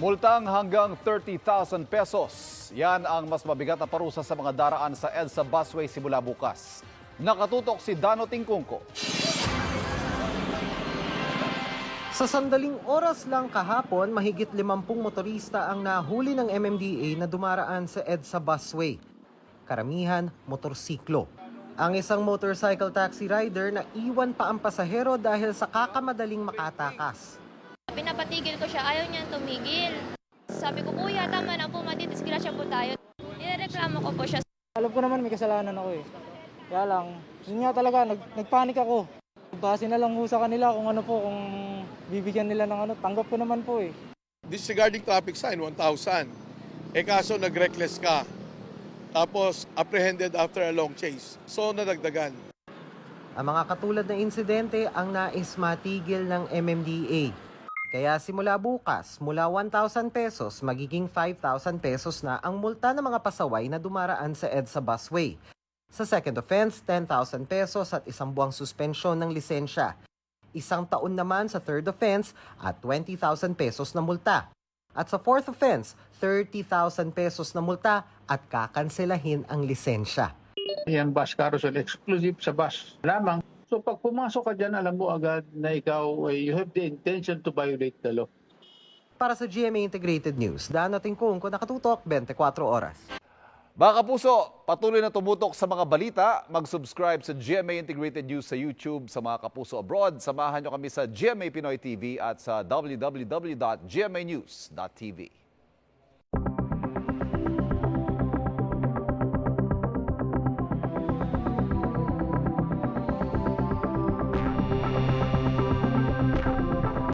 Multang hanggang 30,000 pesos. Yan ang mas mabigat na parusa sa mga daraan sa EDSA Busway simula bukas. Nakatutok si Dano Tingkungko. Sa sandaling oras lang kahapon, mahigit 50 motorista ang nahuli ng MMDA na dumaraan sa EDSA busway. Karamihan, motorsiklo. Ang isang motorcycle taxi rider na iwan pa ang pasahero dahil sa kakamadaling makatakas. Pinapatigil ko siya, ayaw niya tumigil. Sabi ko, kuya, tama na po, madidisgrasya po tayo. Nireklamo ko po siya. Alam ko naman may kasalanan ako eh. Kaya lang, yun nga talaga, nag, nagpanik ako. Base na lang ho sa kanila kung ano po, kung bibigyan nila ng ano, tanggap ko naman po eh. disregarding traffic sign, 1,000. Eh kaso nag-reckless ka. Tapos apprehended after a long chase. So nadagdagan. Ang mga katulad na insidente ang nais matigil ng MMDA. Kaya simula bukas, mula 1,000 pesos, magiging 5,000 pesos na ang multa ng mga pasaway na dumaraan sa EDSA busway. Sa second offense, 10,000 pesos at isang buwang suspensyon ng lisensya. Isang taon naman sa third offense at 20,000 pesos na multa. At sa fourth offense, 30,000 pesos na multa at kakanselahin ang lisensya. Yan bus carousel, exclusive sa bus lamang. So pag pumasok ka dyan, alam mo agad na ikaw, you have the intention to violate the law. Para sa GMA Integrated News, Dano Tingkungko, nakatutok 24 oras. Mga kapuso, patuloy na tumutok sa mga balita. Mag-subscribe sa GMA Integrated News sa YouTube sa mga kapuso abroad. Samahan nyo kami sa GMA Pinoy TV at sa www.gmanews.tv.